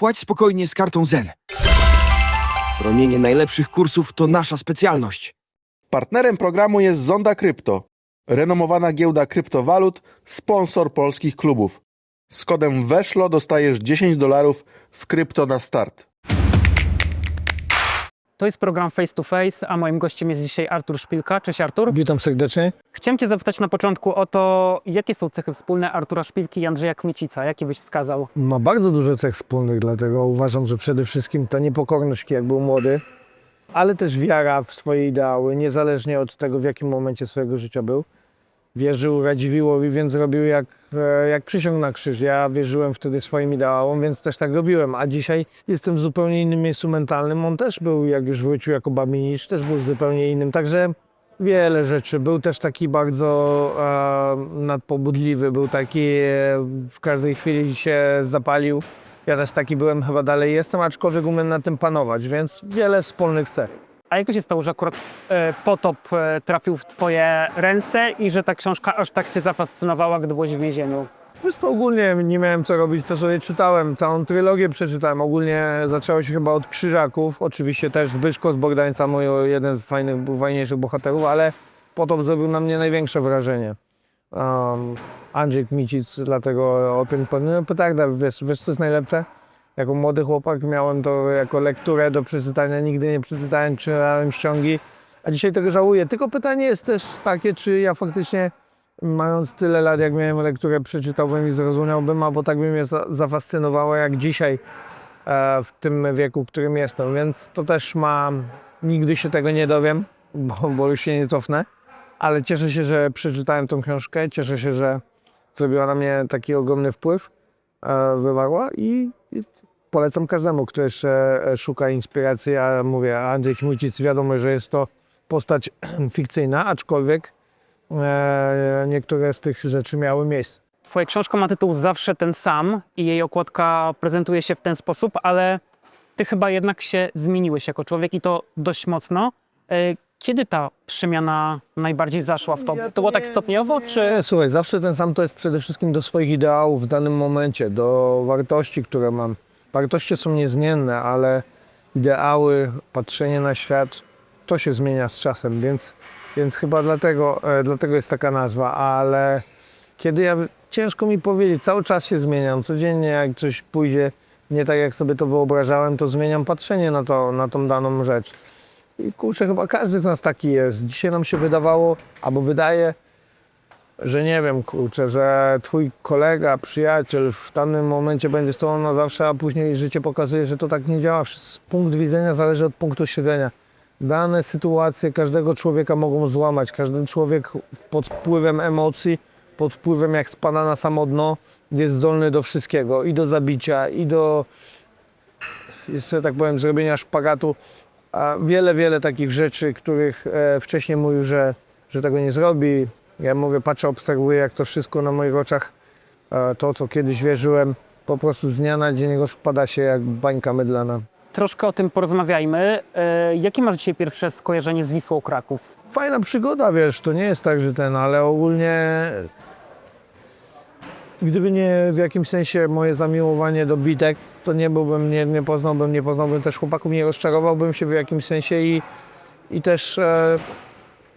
Płać spokojnie z kartą Zen. Bronienie najlepszych kursów to nasza specjalność. Partnerem programu jest Zonda Krypto, renomowana giełda kryptowalut, sponsor polskich klubów. Z kodem WESZLO dostajesz 10 dolarów w krypto na start. To jest program Face to Face, a moim gościem jest dzisiaj Artur Szpilka. Cześć Artur. Witam serdecznie. Chciałem Cię zapytać na początku o to, jakie są cechy wspólne Artura Szpilki i Andrzeja Kmicica. Jakie byś wskazał? Ma bardzo dużo cech wspólnych, dlatego uważam, że przede wszystkim ta niepokorność, jak był młody, ale też wiara w swoje ideały, niezależnie od tego, w jakim momencie swojego życia był. Wierzył Radziwiłłowi, więc robił jak, e, jak przysiąg na krzyż. Ja wierzyłem wtedy swoim ideałom, więc też tak robiłem. A dzisiaj jestem w zupełnie innym miejscu mentalnym. On też był, jak już wrócił jako Babinicz, też był zupełnie innym. Także wiele rzeczy. Był też taki bardzo e, nadpobudliwy, był taki, e, w każdej chwili się zapalił. Ja też taki byłem, chyba dalej jestem, aczkolwiek umiem na tym panować, więc wiele wspólnych cech. A jak to się stało, że akurat e, Potop e, trafił w Twoje ręce i że ta książka aż tak Cię zafascynowała, gdy byłeś w więzieniu? Wiesz co, ogólnie nie miałem co robić, to sobie czytałem, całą trylogię przeczytałem. Ogólnie zaczęło się chyba od Krzyżaków, oczywiście też Zbyszko z Bogdańca, mój jeden z fajnych, fajniejszych bohaterów, ale Potop zrobił na mnie największe wrażenie. Um, Andrzej Kmicic, dlatego o tym powiem. No, petarda, wiesz, wiesz co jest najlepsze? Jako młody chłopak miałem to jako lekturę do przeczytania, nigdy nie przeczytałem, czytałem ściągi, a dzisiaj tego żałuję. Tylko pytanie jest też takie, czy ja faktycznie mając tyle lat, jak miałem lekturę, przeczytałbym i zrozumiałbym, albo tak by mnie za- zafascynowało jak dzisiaj e, w tym wieku, w którym jestem. Więc to też mam, nigdy się tego nie dowiem, bo, bo już się nie cofnę, ale cieszę się, że przeczytałem tą książkę, cieszę się, że zrobiła na mnie taki ogromny wpływ, e, wywarła i polecam każdemu, kto jeszcze e, szuka inspiracji. Ja mówię, Andrzej Chmucic, wiadomo, że jest to postać fikcyjna, aczkolwiek e, niektóre z tych rzeczy miały miejsce. Twoja książka ma tytuł zawsze ten sam i jej okładka prezentuje się w ten sposób, ale Ty chyba jednak się zmieniłeś jako człowiek i to dość mocno. E, Kiedy ta przemiana najbardziej zaszła w to? To było tak stopniowo, czy... Słuchaj, zawsze ten sam to jest przede wszystkim do swoich ideałów w danym momencie, do wartości, które mam. Wartości są niezmienne, ale ideały, patrzenie na świat, to się zmienia z czasem, więc, więc chyba dlatego, e, dlatego jest taka nazwa, ale kiedy ja, ciężko mi powiedzieć, cały czas się zmieniam, codziennie jak coś pójdzie nie tak, jak sobie to wyobrażałem, to zmieniam patrzenie na, to, na tą daną rzecz. I kurczę, chyba każdy z nas taki jest. Dzisiaj nam się wydawało, albo wydaje, że nie wiem, kurczę, że twój kolega, przyjaciel w danym momencie będzie z tobą na zawsze, a później życie pokazuje, że to tak nie działa. Punkt widzenia zależy od punktu siedzenia. Dane sytuacje każdego człowieka mogą złamać. Każdy człowiek pod wpływem emocji, pod wpływem jak spada na samo dno, jest zdolny do wszystkiego. I do zabicia, i do, jeszcze tak powiem, zrobienia szpagatu. A wiele, wiele takich rzeczy, których e, wcześniej mówił, że, że tego nie zrobi. Ja mówię, patrzę, obserwuję, jak to wszystko na moich oczach, e, to co kiedyś wierzyłem, po prostu z dnia na dzień rozpada się jak bańka mydlana. Troszkę o tym porozmawiajmy. E, Jakie masz dzisiaj pierwsze skojarzenie z Wisłą Kraków? Fajna przygoda, wiesz, to nie jest tak, że ten, ale ogólnie gdyby nie w jakimś sensie moje zamiłowanie do bitek, to nie byłbym, nie, nie poznałbym, nie poznałbym też chłopaków, nie rozczarowałbym się w jakimś sensie i, i też e,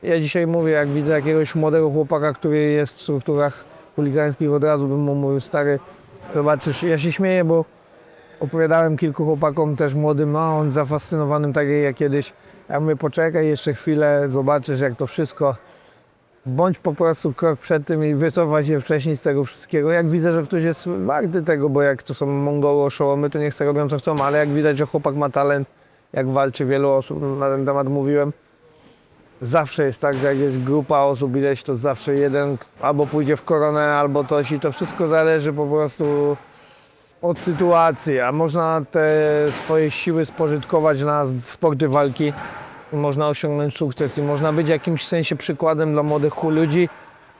ja dzisiaj mówię, jak widzę jakiegoś młodego chłopaka, który jest w strukturach chuligańskich, od razu bym mu mówił, stary, zobaczysz, ja się śmieję, bo opowiadałem kilku chłopakom też młodym, a on zafascynowanym tak jak kiedyś. Ja mówię, poczekaj jeszcze chwilę, zobaczysz jak to wszystko. Bądź po prostu krok przed tym i wycofaj się wcześniej z tego wszystkiego. Jak widzę, że ktoś jest warty tego, bo jak to są Mongoły, oszołomy, to niech sobie robią co chcą, ale jak widać, że chłopak ma talent, jak walczy wielu osób, na ten temat mówiłem, zawsze jest tak, że jak jest grupa osób ileś, to zawsze jeden albo pójdzie w koronę, albo coś i to wszystko zależy po prostu od sytuacji, a można te swoje siły spożytkować na sporty walki, można osiągnąć sukces i można być w jakimś sensie przykładem dla młodych ludzi,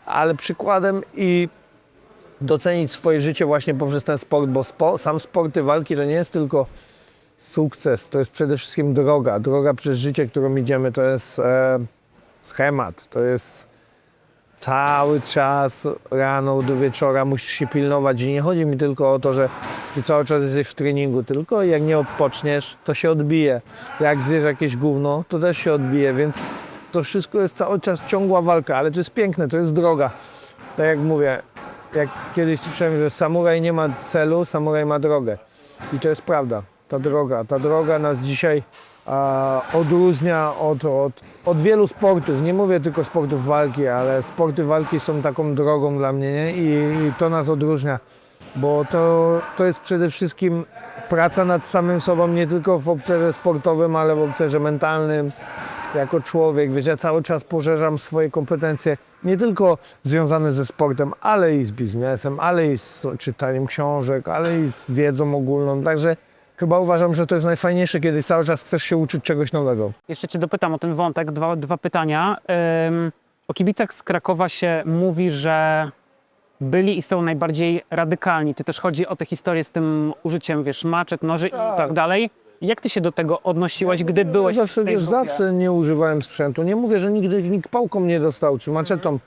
ale przykładem i docenić swoje życie właśnie poprzez ten sport, bo spo, sam sporty walki to nie jest tylko sukces, to jest przede wszystkim droga, droga przez życie, którą idziemy, to jest e, schemat, to jest cały czas rano do wieczora musisz się pilnować i nie chodzi mi tylko o to, że ty cały czas jesteś w treningu, tylko jak nie odpoczniesz, to się odbije. Jak zjesz jakieś gówno, to też się odbije, więc to wszystko jest cały czas ciągła walka, ale to jest piękne, to jest droga. Tak jak mówię, jak kiedyś słyszałem, że samuraj nie ma celu, samuraj ma drogę. I to jest prawda, ta droga. Ta droga nas dzisiaj a, odróżnia od, od, od wielu sportów. Nie mówię tylko sportów walki, ale sporty walki są taką drogą dla mnie nie? I, i to nas odróżnia, bo to, to jest przede wszystkim praca nad samym sobą, nie tylko w obszarze sportowym, ale w obszarze mentalnym, jako człowiek, wiesz, ja cały czas poszerzam swoje kompetencje, nie tylko związane ze sportem, ale i z biznesem, ale i z czytaniem książek, ale i z wiedzą ogólną, także chyba uważam, że to jest najfajniejsze, kiedy cały czas chcesz się uczyć czegoś nowego. Jeszcze cię dopytam o ten wątek, dwa, dwa pytania. Ym, o kibicach z Krakowa się mówi, że byli i są najbardziej radykalni. Ty też chodzi o tę historię z tym użyciem, wiesz, maczet, noży i tak dalej. Jak ty się do tego odnosiłaś, gdy byłeś zawsze, w tej wiesz, grupie? zawsze nie używałem sprzętu. Nie mówię, że nigdy nikt pałką nie dostał, czy maczetą,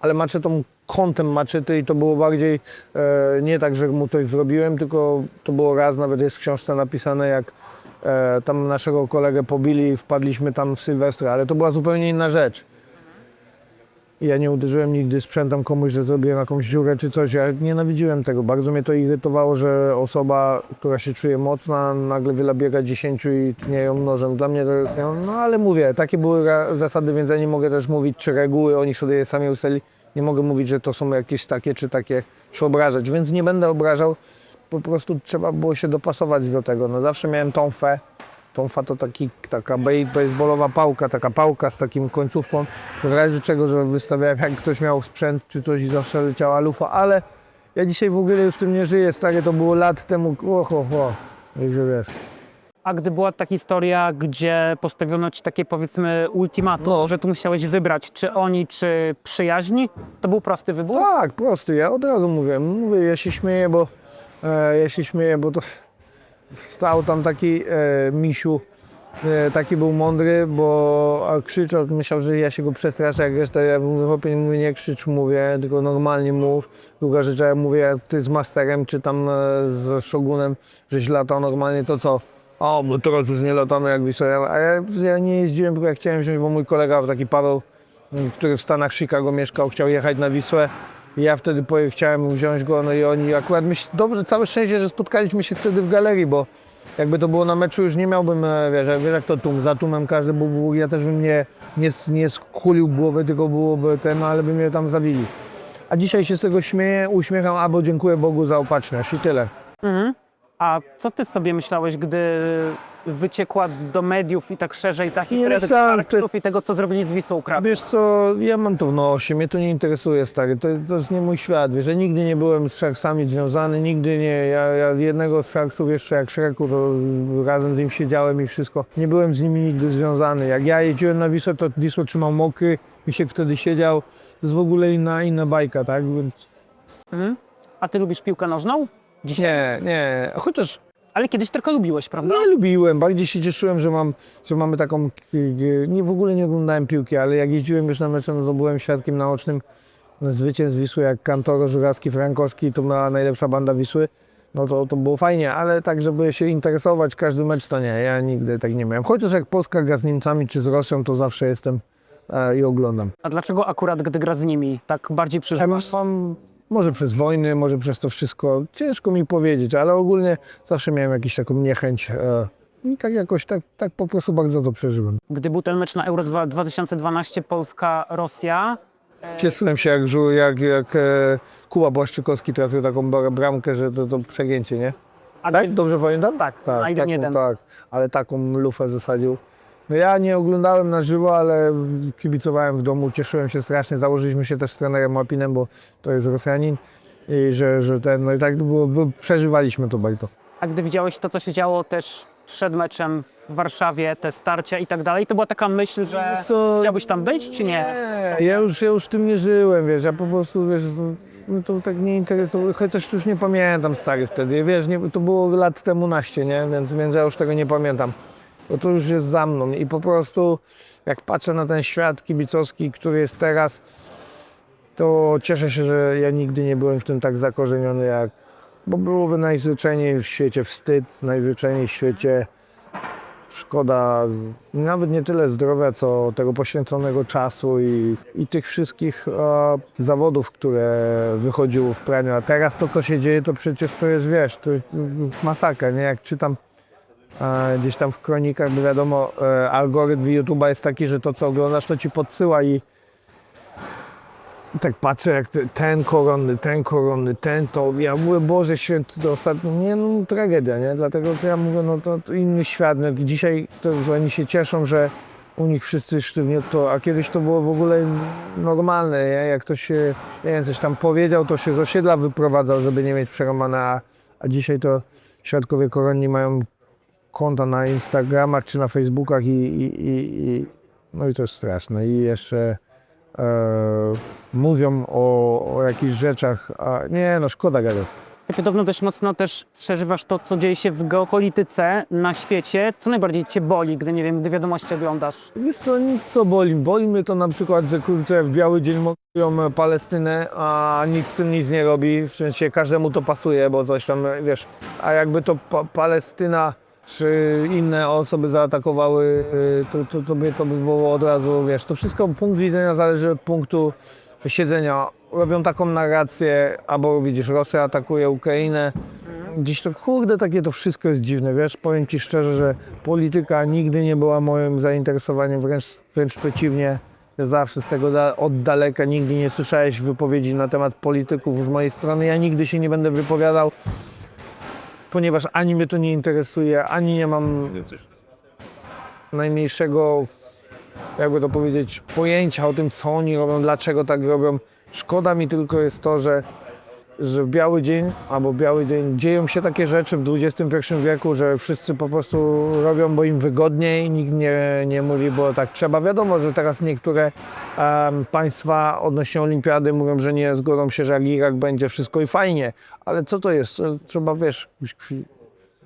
ale maczetą kątem maczety i to było bardziej e, nie tak, że mu coś zrobiłem, tylko to było raz, nawet jest w książce napisane, jak e, tam naszego kolegę pobili i wpadliśmy tam w Sylwestra, ale to była zupełnie inna rzecz. Ja nie uderzyłem nigdy sprzętem komuś, że zrobiłem jakąś dziurę czy coś. Ja nienawidziłem tego. Bardzo mnie to irytowało, że osoba, która się czuje mocna, nagle wylabiega 10 i tnie ją nożem. Dla mnie to, no ale mówię, takie były zasady, więc ja nie mogę też mówić, czy reguły, oni sobie je sami ustalili. Nie mogę mówić, że to są jakieś takie czy takie, czy obrażać, więc nie będę obrażał. Po prostu trzeba było się dopasować do tego. No zawsze miałem tą fę. Tonfa to taki, taka baseballowa pałka, taka pałka z takim końcówką, w razie czego, że wystawiałem, jak ktoś miał sprzęt czy coś i zawsze leciała lufa, ale ja dzisiaj w ogóle już tym nie żyję, stary, to było lat temu, o, ho, ho, że wiesz. A gdy była ta historia, gdzie postawiono ci takie powiedzmy ultimatum, No. że tu musiałeś wybrać, czy oni, czy przyjaźni, to był prosty wybór? Tak, prosty, ja od razu mówię, mówię, ja się śmieję, bo e, ja się śmieję, bo to stał tam taki e, misiu, e, taki był mądry, bo krzyczał, myślał, że ja się go przestraszę, jak reszta, ja mówię, chłopie, mówię, nie krzycz, mówię, tylko normalnie mów. Druga rzecz, ja mówię, jak ty z Masterem, czy tam e, z Shogunem, żeś latał normalnie, to co? O, bo teraz już nie latamy jak Wisła, a ja, ja nie jeździłem, tylko ja chciałem wziąć, bo mój kolega, taki Paweł, który w Stanach Chicago mieszkał, chciał jechać na Wisłę. I ja wtedy chciałem wziąć go, no i oni akurat myśl, dobrze, całe szczęście, że spotkaliśmy się wtedy w galerii, bo jakby to było na meczu, już nie miałbym, e, wiesz, wiesz jak to tłum, za tłumem każdy był, był, ja też bym nie, nie, nie skulił głowy, tylko byłoby ten, no, ale by mnie tam zawili. A dzisiaj się z tego śmieję, uśmiecham, albo dziękuję Bogu za opatrzność i tyle. Mhm. A co ty sobie myślałeś, gdy wyciekła do mediów i tak szerzej ta historia tych myślałem, i tego, co zrobili z Wisłą Kraków? wiesz co, ja mam to w nosie, mnie to nie interesuje, stary, to, to jest nie mój świat, wiesz, ja nigdy nie byłem z Sharksami związany, nigdy nie, ja, ja jednego z Sharksów jeszcze jak Shreku, to razem z nim siedziałem i wszystko, nie byłem z nimi nigdy związany, jak ja jeździłem na Wisłę, to Wisłę trzymał mokry, Misiek wtedy siedział, to jest w ogóle inna, inna bajka, tak, więc Mhm. A ty lubisz piłkę nożną? Dzisiaj. nie, nie, chociaż Ale kiedyś tylko lubiłeś, prawda? Nie lubiłem, bardziej się cieszyłem, że, mam, że mamy taką. Nie, w ogóle nie oglądałem piłki, ale jak jeździłem już na mecze, no to byłem świadkiem naocznym zwycięstw Wisły, jak Kantoro, Żurawski, Frankowski, to była najlepsza banda Wisły. No to, to było fajnie, ale tak, żeby się interesować każdy mecz, to nie, ja nigdy tak nie miałem. Chociaż jak Polska gra z Niemcami czy z Rosją, to zawsze jestem e, i oglądam. A dlaczego akurat, gdy gra z nimi, tak bardziej Ja przeżywasz? mam, może przez wojny, może przez to wszystko, ciężko mi powiedzieć, ale ogólnie zawsze miałem jakąś taką niechęć. E, I tak jakoś, tak, tak po prostu bardzo to przeżyłem. Gdy był ten mecz na Euro 2 2012 Polska-Rosja, Cieszyłem się jak, żu- jak, jak e, Kuba Błaszczykowski trafił taką bra- bramkę, że to, to przegięcie, nie? a Tak? ty, Dobrze pamiętam? Tak, tak, na taką, 1-1. tak, ale taką lufę zasadził. No ja nie oglądałem na żywo, ale kibicowałem w domu, cieszyłem się strasznie. Założyliśmy się też z trenerem Łapinem, bo to jest Rosjanin. I że, że ten, no i tak było, było, przeżywaliśmy to bardzo. a gdy widziałeś to, co się działo też przed meczem w Warszawie, te starcia i tak dalej, to była taka myśl, że Co? chciałbyś tam być, czy nie? Nie, ja już, ja już tym nie żyłem, wiesz, ja po prostu, wiesz, no to tak nie interesowało, chociaż już nie pamiętam stary wtedy, wiesz, nie, to było lat temu naście, nie, więc, więc ja już tego nie pamiętam, bo to już jest za mną i po prostu jak patrzę na ten świat kibicowski, który jest teraz, to cieszę się, że ja nigdy nie byłem w tym tak zakorzeniony jak, bo byłoby najzwyczajniej w świecie wstyd, najzwyczajniej w świecie szkoda nawet nie tyle zdrowia, co tego poświęconego czasu i, i tych wszystkich e, zawodów, które wychodziły w praniu. A teraz to, co się dzieje, to przecież to jest, wiesz, to masakra, nie? Jak czytam gdzieś tam w kronikach, bo wiadomo, e, algorytm YouTube'a jest taki, że to, co oglądasz, to ci podsyła i tak patrzę, jak te- ten koronny, ten koronny, ten to. Ja mówię, Boże święty, to ostatnio, nie no, tragedia, nie? Dlatego ja mówię, no to, to inny świat. No, dzisiaj to, oni się cieszą, że u nich wszyscy sztywnie to, a kiedyś to było w ogóle normalne, nie? Jak ktoś się, nie wiem, coś tam powiedział, to się z osiedla wyprowadzał, żeby nie mieć przeromane, a, a dzisiaj to świadkowie koronni mają konta na Instagramach czy na Facebookach i, i, i, i no i to jest straszne. I jeszcze e, mówią o, o jakichś rzeczach, a nie no szkoda gadać. Podobno dość mocno też przeżywasz to, co dzieje się w geopolityce na świecie. Co najbardziej cię boli, gdy, nie wiem, gdy wiadomości oglądasz? Wiesz co, nic co boli? Boli mnie to na przykład, że kurczę w biały dzień mordują Palestynę, a nikt z tym nic nie robi. W sensie każdemu to pasuje, bo coś tam, wiesz, a jakby to pa Palestyna czy inne osoby zaatakowały, y, to, to, to, by, to by było od razu, wiesz, to wszystko punkt widzenia zależy od punktu siedzenia. Robią taką narrację, albo widzisz, Rosja atakuje Ukrainę, Dziś to kurde, takie to wszystko jest dziwne, wiesz, powiem Ci szczerze, że polityka nigdy nie była moim zainteresowaniem, wręcz, wręcz przeciwnie. Ja zawsze z tego od daleka nigdy nie słyszałeś wypowiedzi na temat polityków z mojej strony. Ja nigdy się nie będę wypowiadał, ponieważ ani mnie to nie interesuje, ani nie mam najmniejszego, jakby to powiedzieć, pojęcia o tym, co oni robią, dlaczego tak robią. Szkoda mi tylko jest to, że że w biały dzień albo biały dzień dzieją się takie rzeczy w XXI wieku, że wszyscy po prostu robią, bo im wygodniej, nikt nie, nie mówi, bo tak trzeba. Wiadomo, że teraz niektóre em, państwa odnośnie olimpiady mówią, że nie zgodzą się, że jak Irak będzie wszystko i fajnie, ale co to jest? Trzeba, wiesz,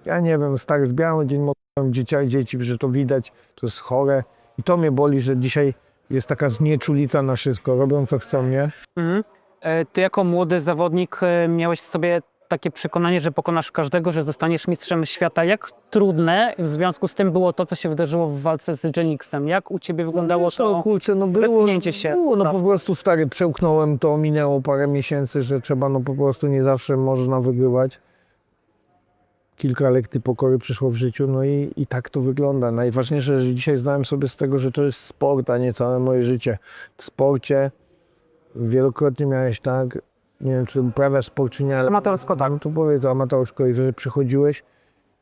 ja nie wiem, stary, w biały dzień mówią dzieci, dzieci, że to widać, to jest chore i to mnie boli, że dzisiaj jest taka znieczulica na wszystko, robią co chcą, nie? Mhm. E, Ty jako młody zawodnik e, miałeś w sobie takie przekonanie, że pokonasz każdego, że zostaniesz mistrzem świata. Jak trudne w związku z tym było to, co się wydarzyło w walce z Genixem? Jak u ciebie wyglądało Co, to? kurczę, no było, się. było no Tak. po prostu stary, przełknąłem to, minęło parę miesięcy, że trzeba, no po prostu nie zawsze można wygrywać. Kilka lekcji pokory przyszło w życiu, no i, i tak to wygląda. Najważniejsze, że dzisiaj zdałem sobie z tego, że to jest sport, a nie całe moje życie. W sporcie wielokrotnie miałeś tak, nie wiem, czy uprawiasz sport, czy nie, ale Amatorsko, tak. no to powiedz amatorsko, i że przychodziłeś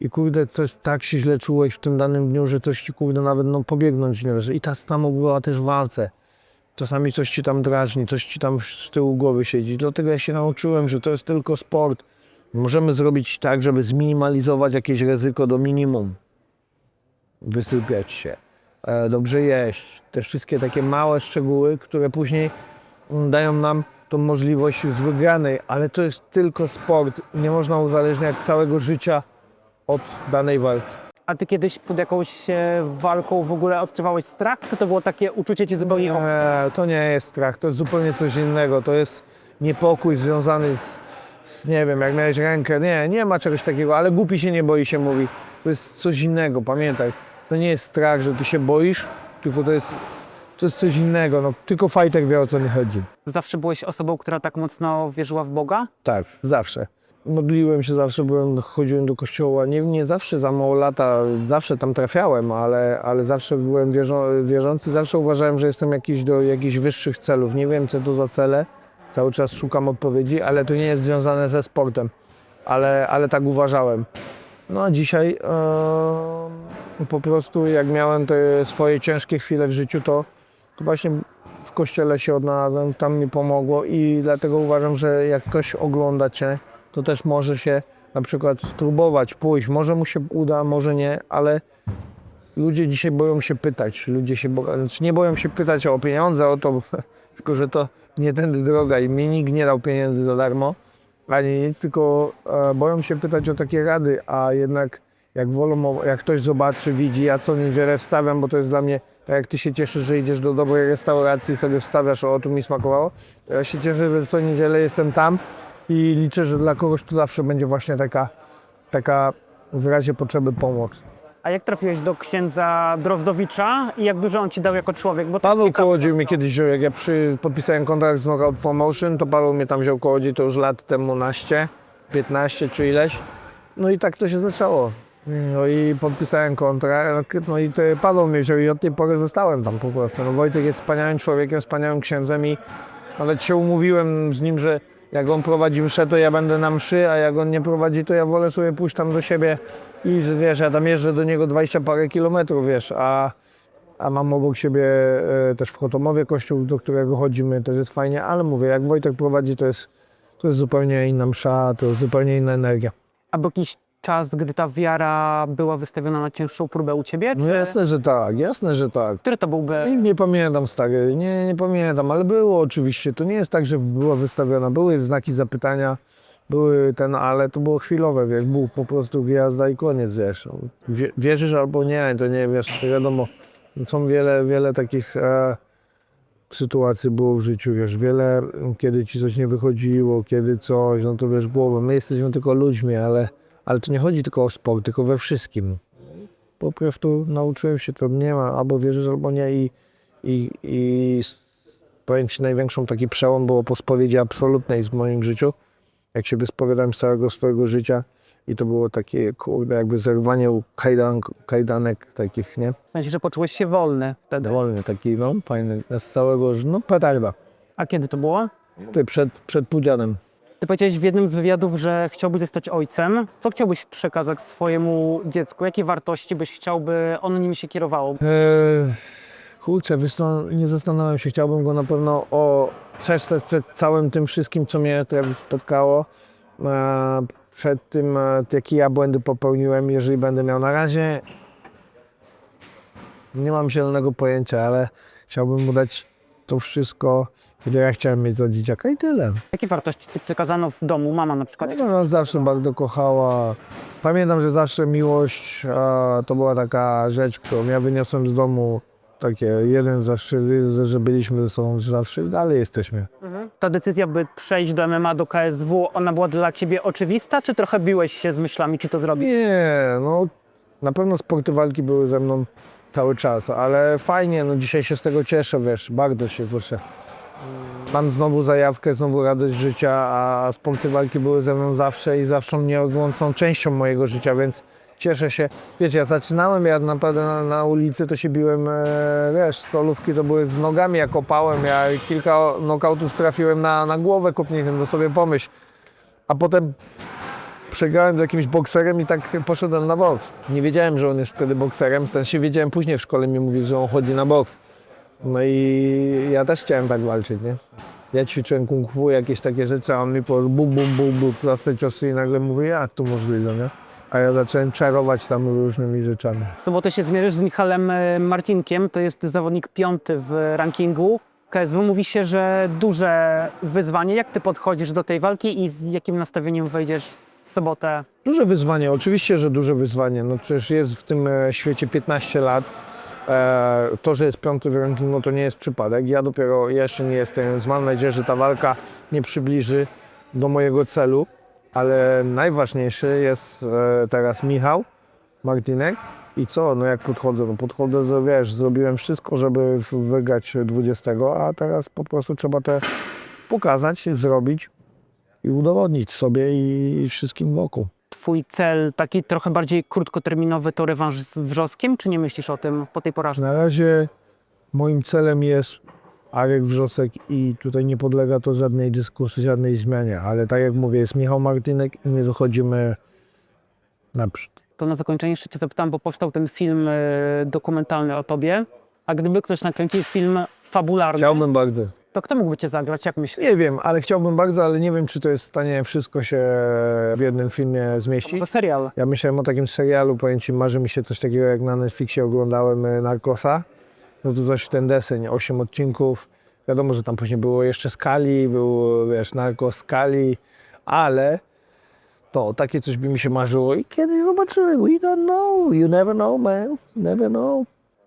i kurde, coś tak się źle czułeś w tym danym dniu, że coś ci kurde nawet no, pobiegnąć nie wiesz. I ta samo była też w walce. Czasami coś ci tam drażni, coś ci tam z tyłu głowy siedzi. Dlatego ja się nauczyłem, że to jest tylko sport. Możemy zrobić tak, żeby zminimalizować jakieś ryzyko do minimum. Wysypiać się, e, dobrze jeść. Te wszystkie takie małe szczegóły, które później dają nam tą możliwość z wygranej, ale to jest tylko sport. Nie można uzależniać całego życia od danej walki. A ty kiedyś pod jakąś e, walką w ogóle odczuwałeś strach? Czy to było takie uczucie ci zupełnie obce? Nie, to nie jest strach, to jest zupełnie coś innego. To jest niepokój związany z, nie wiem, jak miałeś rękę. Nie, nie ma czegoś takiego, ale głupi się nie boi się mówi. To jest coś innego, pamiętaj. To nie jest strach, że ty się boisz, tylko to jest, to jest coś innego. No, tylko fighter wie o co mi chodzi. Zawsze byłeś osobą, która tak mocno wierzyła w Boga? Tak, zawsze. Modliłem się zawsze, byłem, chodziłem do kościoła. Nie, nie zawsze za mało lata, zawsze tam trafiałem, ale, ale zawsze byłem wierzą, wierzący. Zawsze uważałem, że jestem jakiś do jakichś wyższych celów. Nie wiem, co to za cele. Cały czas szukam odpowiedzi, ale to nie jest związane ze sportem. Ale, ale tak uważałem. No a dzisiaj e, po prostu jak miałem te swoje ciężkie chwile w życiu, to, to właśnie w kościele się odnalazłem, tam mi pomogło i dlatego uważam, że jak ktoś ogląda Cię, to też może się na przykład spróbować pójść. Może mu się uda, może nie, ale ludzie dzisiaj boją się pytać. Ludzie się bo... znaczy nie boją się pytać o pieniądze, o to, tylko że to nie tędy droga i mi nikt nie dał pieniędzy za darmo, ani nic, tylko e, boją się pytać o takie rady, a jednak jak wolą, jak ktoś zobaczy, widzi, ja co niewiele wstawiam, bo to jest dla mnie Tak jak ty się cieszysz, że idziesz do dobrej restauracji i sobie wstawiasz, o tu mi smakowało, ja się cieszę, że co niedzielę jestem tam i liczę, że dla kogoś tu zawsze będzie właśnie taka, taka w razie potrzeby pomoc. A jak trafiłeś do księdza Drozdowicza i jak dużo on ci dał jako człowiek? Bo to Paweł jest ciekawe. Kołodziej mnie kiedyś wziął, jak ja przy, podpisałem kontrakt z Knockout Promotion, to Paweł mnie tam wziął Kołodziej, to już lat temu naście, 15 czy ileś. No i tak to się zaczęło. No i podpisałem kontrakt, no i to Paweł mnie i od tej pory zostałem tam po prostu. No Wojtek jest wspaniałym człowiekiem, wspaniałym księdzem i nawet się umówiłem z nim, że jak on prowadzi mszę, to ja będę na mszy, a jak on nie prowadzi, to ja wolę sobie pójść tam do siebie i wiesz, ja tam jeżdżę do niego 20 parę kilometrów, wiesz, a a mam obok siebie e, też w Chotomowie kościół, do którego chodzimy, też jest fajnie, ale mówię, jak Wojtek prowadzi, to jest, to jest zupełnie inna msza, to jest zupełnie inna energia. A był jakiś czas, gdy ta wiara była wystawiona na cięższą próbę u ciebie? No jasne, że tak, jasne, że tak. Który to byłby? Nie, nie pamiętam stary, nie, nie pamiętam, ale było oczywiście. To nie jest tak, że była wystawiona, były znaki zapytania, były ten, ale to było chwilowe, wiesz, był po prostu gwiazda i koniec, wiesz. Wie, wierzysz albo nie, to nie, wiesz, to wiadomo, są wiele, wiele takich e, sytuacji było w życiu, wiesz, wiele, kiedy ci coś nie wychodziło, kiedy coś, no to wiesz, głową, my jesteśmy tylko ludźmi, ale, ale to nie chodzi tylko o sport, tylko we wszystkim po prostu nauczyłem się, to nie ma, albo wierzysz, albo nie i, i, i powiem Ci, największą taki przełom było po spowiedzi absolutnej w moim życiu, jak się wyspowiadałem z całego swojego życia i to było takie, kurde, jakby zerwanie u kajdan, kajdanek takich, nie? W sensie, że poczułeś się wolny wtedy. Wolny taki, no, fajny, z całego, no, petarda. A kiedy to było? Ty przed, przed pudzianem. Ty powiedziałeś w jednym z wywiadów, że chciałbyś zostać ojcem. Co chciałbyś przekazać swojemu dziecku? Jakie wartości byś chciał, by ono nimi się kierowało? Eee, kurczę, wiesz co, nie zastanawiam się, chciałbym go na pewno o przestrzec przed całym tym wszystkim, co mnie teraz spotkało, e, przed tym, e, jakie ja błędy popełniłem, jeżeli będę miał na razie, nie mam zielonego pojęcia, ale chciałbym mu dać to wszystko, ile ja chciałem mieć za dzieciaka i tyle. Jakie wartości ci przekazano w domu? Mama na przykład. Ona nas zawsze bardzo kochała. Pamiętam, że zawsze miłość a, to była taka rzecz, którą ja wyniosłem z domu. Takie jeden zawsze, że byliśmy ze sobą zawsze i dalej jesteśmy. Ta decyzja, by przejść do MMA, do KSW, ona była dla ciebie oczywista, czy trochę biłeś się z myślami, czy to zrobić? Nie, no na pewno sporty walki były ze mną cały czas, ale fajnie, no dzisiaj się z tego cieszę, wiesz, bardzo się cieszę. Mam znowu zajawkę, znowu radość życia, a sporty walki były ze mną zawsze i zawsze nieodłączną częścią mojego życia, więc cieszę się. Wiesz, ja zaczynałem, ja naprawdę na, na ulicy to się biłem, e, wiesz, solówki to były z nogami, ja kopałem, ja kilka nokautów trafiłem na, na głowę kopniętym, to sobie pomyśl. A potem przegrałem z jakimś bokserem i tak poszedłem na boks. Nie wiedziałem, że on jest wtedy bokserem, stąd się wiedziałem później w szkole mi mówi, że on chodzi na boks. No i ja też chciałem tak walczyć, nie? Ja ćwiczyłem kung fu, jakieś takie rzeczy, a on mi po bum, bum, bum, bum, proste ciosy i nagle mówi, jak to możliwe, nie? A ja zacząłem czarować tam różnymi rzeczami. W sobotę się zmierzysz z Michalem e, Marcinkiem, to jest zawodnik piąty w rankingu. KSW mówi się, że duże wyzwanie. Jak ty podchodzisz do tej walki i z jakim nastawieniem wejdziesz w sobotę? Duże wyzwanie, oczywiście, że duże wyzwanie. No przecież jest w tym e, świecie 15 lat. E, To, że jest piąty w rankingu, to nie jest przypadek. Ja dopiero jeszcze nie jestem, więc mam nadzieję, że ta walka mnie przybliży do mojego celu. Ale najważniejszy jest e, teraz Michał Martinek. I co? No jak podchodzę? No podchodzę, wiesz, zrobiłem wszystko, żeby wygrać 20, a teraz po prostu trzeba to pokazać, zrobić i udowodnić sobie i wszystkim wokół. Twój cel taki trochę bardziej krótkoterminowy to rewanż z Wrzoskiem, czy nie myślisz o tym po tej porażce? Na razie moim celem jest Arek Wrzosek i tutaj nie podlega to żadnej dyskusji, żadnej zmianie, ale tak jak mówię, jest Michał Martynek i my zachodzimy naprzód. To na zakończenie jeszcze cię zapytam, bo powstał ten film e, dokumentalny o tobie. A gdyby ktoś nakręcił film fabularny, Chciałbym bardzo. To kto mógłby cię zagrać? Jak myślisz? Nie wiem, ale chciałbym bardzo, ale nie wiem, czy to jest w stanie wszystko się w jednym filmie zmieścić. To serial. Ja myślałem o takim serialu, powiem Ci, marzy mi się coś takiego, jak na Netflixie oglądałem e, Narcosa. No to coś w ten deseń, 8 odcinków. Wiadomo, że tam później było jeszcze Skali, był, wiesz, Narcos Skali, ale to takie coś by mi się marzyło i kiedyś zobaczyłem. We don't know, you never know, man, never know.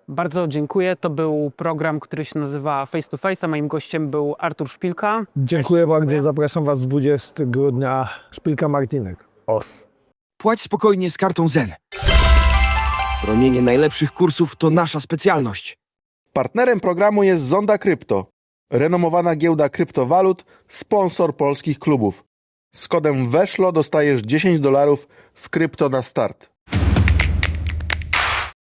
Bardzo dziękuję. To był program, który się nazywa Face to Face, a moim gościem był Artur Szpilka. Dziękuję bardzo, zapraszam Was 20 grudnia, Szpilka Martinek. Os. Płać spokojnie z kartą Zen. Bronienie najlepszych kursów to nasza specjalność. Partnerem programu jest Zonda Krypto, renomowana giełda kryptowalut, sponsor polskich klubów. Z kodem WESZLO dostajesz 10 dolarów w krypto na start.